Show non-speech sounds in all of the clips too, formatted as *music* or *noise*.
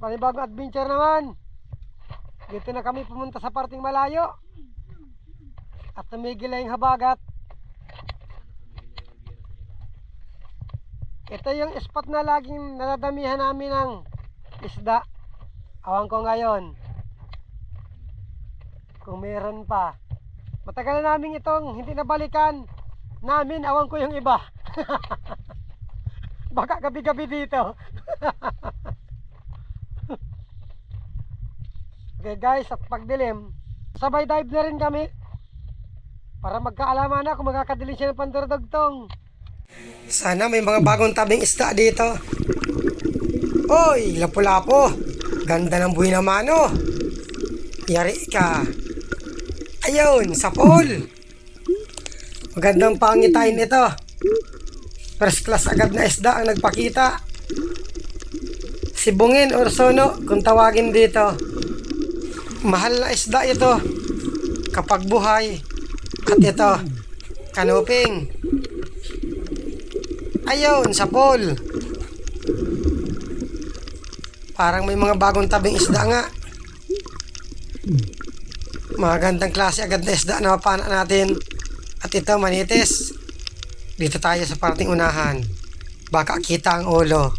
panibagong adventure naman. Dito na kami pumunta sa parting malayo. At tumigil na habagat. Ito yung spot na laging nadadamihan namin ng isda. Awan ko ngayon. Kung meron pa. Matagal na namin itong hindi nabalikan namin. Awan ko yung iba. *laughs* Baka gabi-gabi dito. *laughs* okay guys, at pagdilim, sabay dive na rin kami. Para magkaalaman na kung magkakadilim siya ng pandurdugtong. Sana may mga bagong tabing isda dito. Oy, lapu-lapo. Ganda ng buhay naman oh. Yari ka. Ayun, sa pool. Magandang pangitain ito. First class agad na isda ang nagpakita. Sibungin or sono kung tawagin dito. Mahal na isda ito. Kapag buhay. At ito, kanuping. Ayun, sa pool. Parang may mga bagong tabing isda nga. Magandang klase agad na isda na mapana natin. At ito, manitis. Dito tayo sa parting unahan. Baka kita ang ulo.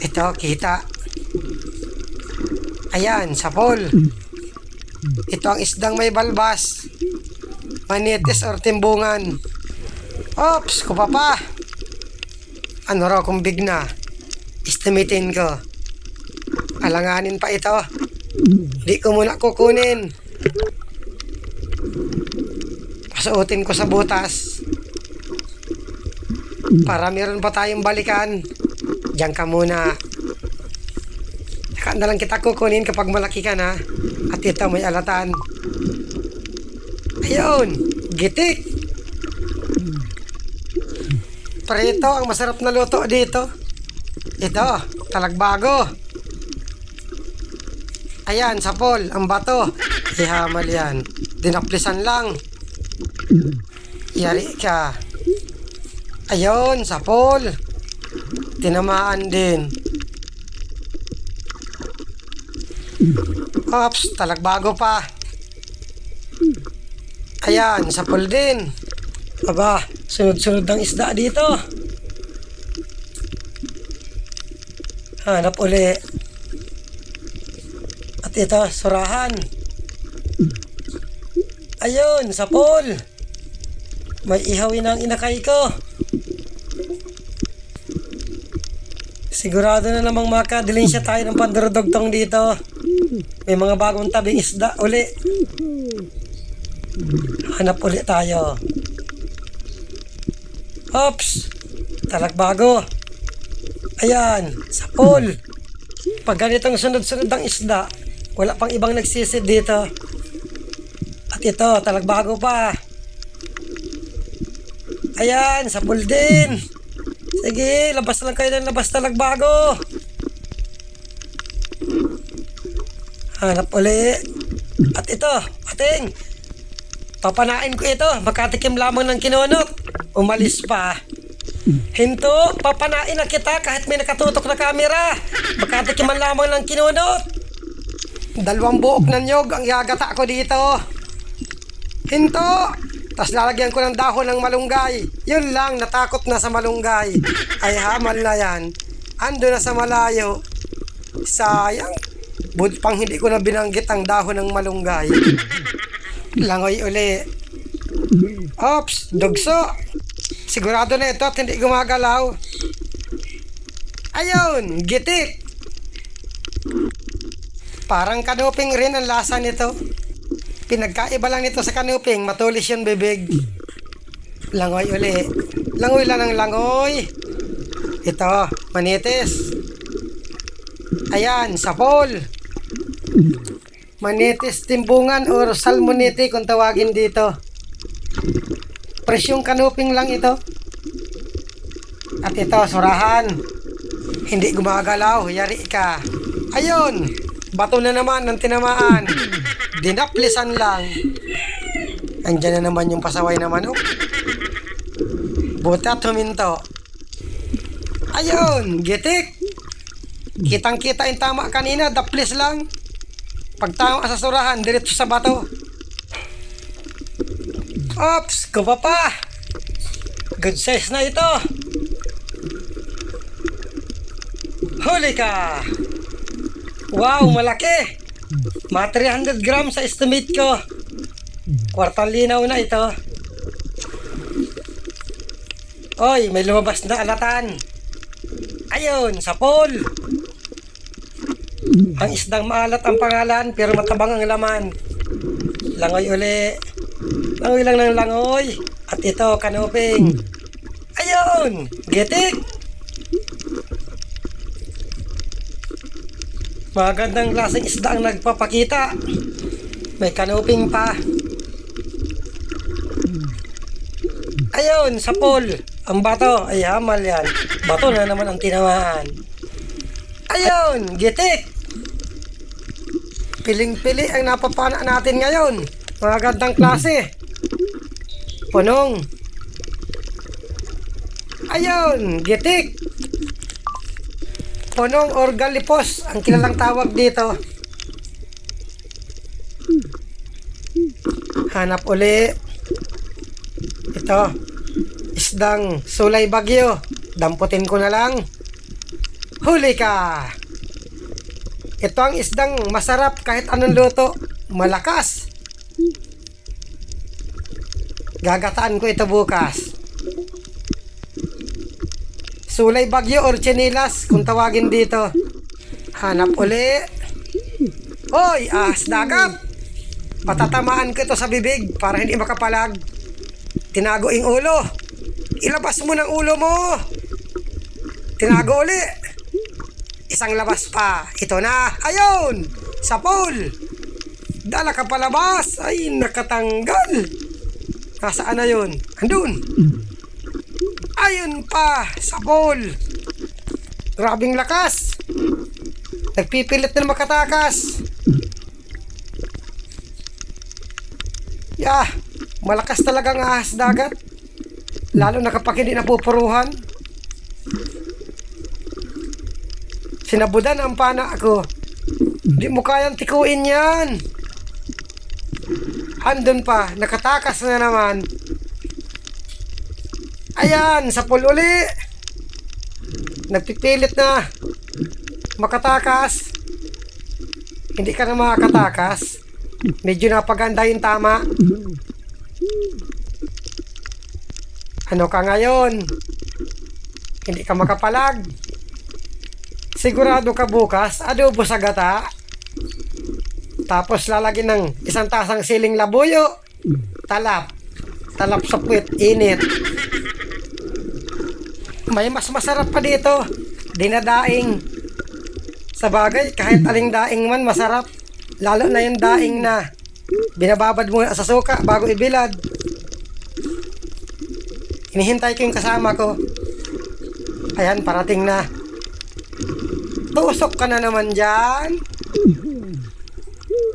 Ito, kita. Ayan, sa pool. Ito ang isdang may balbas. Manitis or timbungan. Ops, kupa pa. Ano raw kung big na? Estimatein ko. Alanganin pa ito. Di ko muna kukunin. Pasuotin ko sa butas. Para meron pa tayong balikan. Diyan ka muna. Saka na lang kita kukunin kapag malaki ka na. At ito may alatan. Ayun, gitik. Prito ang masarap na luto dito. Ito, talagbago. Ayan, sa pol, ang bato. Ihamal yan. Dinaplisan lang. Yari ka. Ayun, sa pol. Tinamaan din. Ops, talagbago pa. Ayan, sa pool din. Aba, sunod-sunod ang isda dito. Hanap uli. At ito, surahan. Ayun, sa pool. May ihawin ang inakay ko. Sigurado na namang makadiling siya tayo ng pandurudugtong dito. May mga bagong tabing isda uli. Hanap uli tayo. Ops! Talagbago. Ayan, sa pool. Pag ganitong sunod-sunod ang isda, wala pang ibang nagsisid dito. At ito, talagbago pa. Ayan, sa pool din. Sige, labas lang kayo ng labas talagbago. Hanap uli. At ito, ating. Papanain ko ito. Makatikim lamang ng kinunok. Umalis pa. Hinto, papanain na kita kahit may nakatutok na kamera. Makatikiman lamang ng kinunot. Dalawang buok na nyog ang yagata ko dito. Hinto! Tapos lalagyan ko ng dahon ng malunggay. Yun lang, natakot na sa malunggay. Ay hamal na yan. Ando na sa malayo. Sayang. Buti pang hindi ko na binanggit ang dahon ng malunggay. *coughs* Langoy uli. Ops, dugso. Sigurado na ito at hindi gumagalaw. Ayun, gitik. Parang kanuping rin ang lasa nito. Pinagkaiba lang nito sa kanuping, matulis yung bibig. Langoy uli. Langoy lang ng langoy. Ito, manitis. Ayan, sapol. Manitis timbungan or salmonete kung tawagin dito. Presyong kanuping lang ito. At ito, surahan. Hindi gumagalaw, yari ka. Ayun, bato na naman ng tinamaan. Dinaplisan lang. Andyan na naman yung pasaway na manok. Buti at huminto. Ayun, gitik. Kitang kita yung tama kanina, daplis lang. Pag tama sa surahan, diretso sa bato. Ops, kupa pa. Good size na ito. Huli ka. Wow, malaki. Mga 300 grams sa estimate ko. Kwartang linaw na ito. Oy, may lumabas na alatan. Ayun, sa pool. Ang isdang maalat ang pangalan pero matabang ang laman. Langoy uli. Langoy lang ng langoy. At ito, kanuping. Ayun, getik. Magandang klaseng isda ang nagpapakita. May kanuping pa. Ayun, sa pool. Ang bato, ay hamal yan. Bato na naman ang tinamaan. Ayun, gitik. Piling-pili ang napapana natin ngayon. Mga gandang klase. Punong. Ayun, gitik. Punong or galipos ang kilalang tawag dito. Hanap uli. Ito. Isdang sulay bagyo. Damputin ko na lang. Huli ka! Ito ang isdang masarap kahit anong luto. Malakas. Gagataan ko ito bukas. Sulay bagyo or chinilas kung tawagin dito. Hanap uli. Hoy, ahas dagat! Patatamaan ko ito sa bibig para hindi makapalag. Tinago yung ulo. Ilabas mo ng ulo mo. Tinago uli. Isang labas pa. Ito na. Ayun! Sa pool. Dala ka palabas. Ay, nakatanggal. Nasaan na yun? Andun. Ayun pa. Sa pool. Grabing lakas. Nagpipilit na makatakas. Yeah, malakas talaga ang ahas dagat. Lalo na kapag hindi napupuruhan. Sinabudan ang pana ako. Di mo kayang tikuin yan. Andun pa, nakatakas na naman. Ayan, sa pool uli. Nagpipilit na. Makatakas. Hindi ka na makakatakas. Medyo napaganda yung tama. Ano ka ngayon? Hindi ka makapalag. Sigurado ka bukas, adobo sa gata. Tapos lalagyan ng isang tasang siling labuyo. Talap. Talap sa puwit, init. May mas masarap pa dito. Dinadaing. Sa bagay, kahit aling daing man masarap. Lalo na yung daing na binababad mo sa suka bago ibilad. Hinihintay ko yung kasama ko. Ayan, parating na. Tusok ka na naman dyan.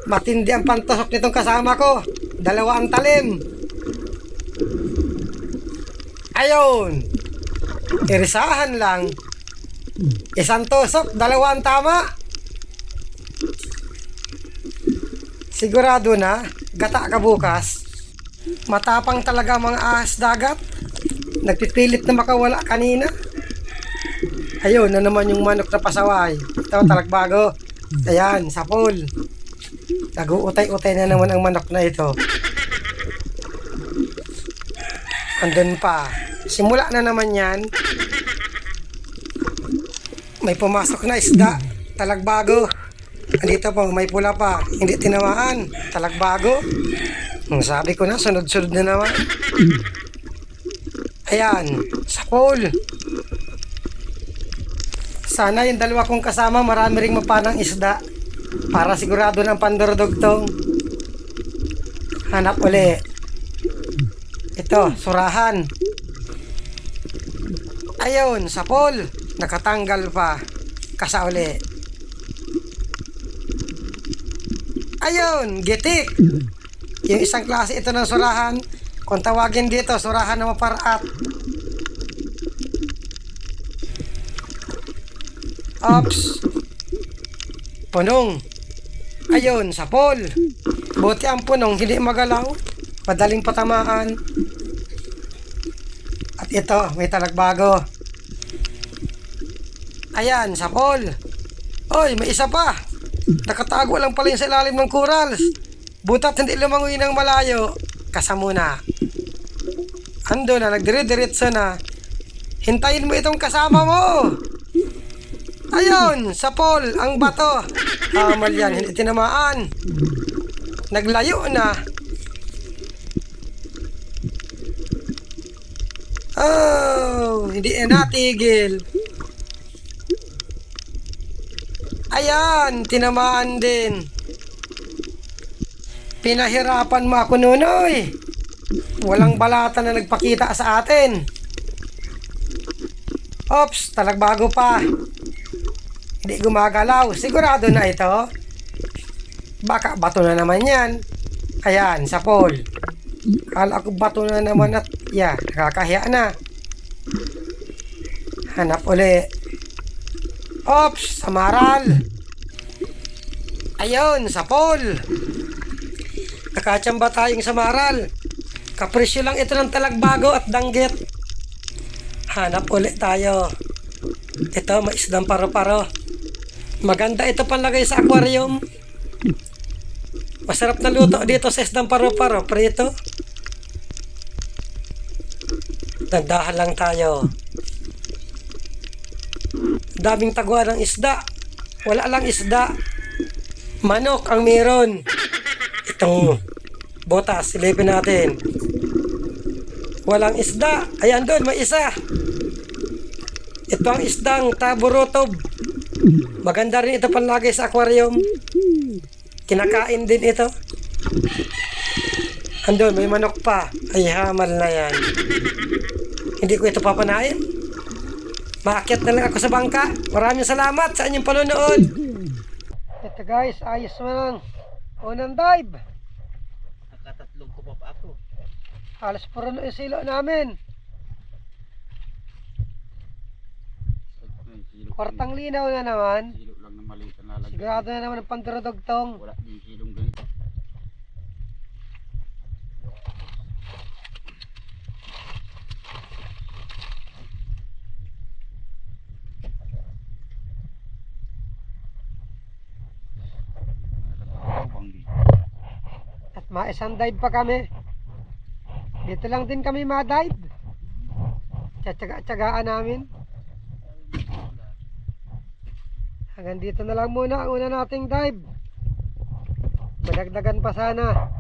Matindi ang pantusok nitong kasama ko. Dalawa ang talim. Ayun. Irisahan lang. Isang tusok, dalawa ang tama. Sigurado na, gata ka bukas. Matapang talaga mga ahas dagat. Nagpipilit na makawala kanina. Ayun na naman yung manok na pasaway. Ito, talagbago. Ayan, sa pool. Nag-uutay-utay na naman ang manok na ito. Andun pa. Simula na naman yan. May pumasok na isda. Talagbago. Andito po, may pula pa. Hindi tinamaan. Talagbago. Ang sabi ko na, sunod-sunod na naman. Ayan, sa pool. Sana yung dalawa kong kasama, marami ring mapanang isda. Para sigurado ng pandordogtong. Hanap uli. Ito, surahan. Ayun, sa pool. Nakatanggal pa. Kasa uli. Ayun, gitik. Yung isang klase ito ng surahan. Kung tawagin dito, surahan na maparat. Ops. Punong. Ayun, sa pole. Buti ang punong, hindi magalaw. Madaling patamaan. At ito, may talagbago. Ayan, sa pole. Oy, may isa pa. Nakatago lang pala yung sa ilalim ng corals. Butat hindi lumangoy ng malayo. Kasamuna. Ando na, nagdire-diretso na. Hintayin mo itong kasama mo. Ayun, sa pole, ang bato. Hamal yan, hindi tinamaan. Naglayo na. Oh, hindi na natigil. Ayan, tinamaan din. Pinahirapan mo ako nunoy. Walang balata na nagpakita sa atin. Ops, talagbago pa. Hindi gumagalaw. Sigurado na ito. Baka bato na naman yan. Ayan, sa pole. Kala ko bato na naman at yan, nakakahiya na. Hanap uli. Ops, samaral. Ayun, sa pole. Nakachamba tayong samaral. Kapresyo lang ito ng talagbago at danggit. Hanap ulit tayo. Ito, may isdang paro-paro. Maganda ito panlagay sa aquarium. Masarap na luto dito sa isdang paro-paro. Prito. Dandahan lang tayo. Daming taguan ng isda. Wala lang isda. Manok ang meron. Itong botas, silipin natin. Walang isda. Ayan doon, may isa. Ito ang isdang taburotob. Maganda rin ito panlagay sa aquarium. Kinakain din ito. Andun, may manok pa. Ay, hamal na yan. Hindi ko ito papanain. Maakyat na lang ako sa bangka. Maraming salamat sa inyong panonood. Ito guys, ayos man. Unang dive. Nakatatlong ko pa ako. Halos puro na yung silo namin. Silo, Kwartang linaw na naman. silo lang na maliit lalagyan. Sigurado na naman ang pandurodogtong. Wala din silong ganito. At maisang dive pa kami. Dito lang din kami ma-dive. Tsatsaga-tsagaan namin. Hanggang dito na lang muna ang una nating dive. Madagdagan pa sana.